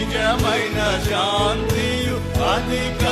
నిజమైన శాంతియు అధిక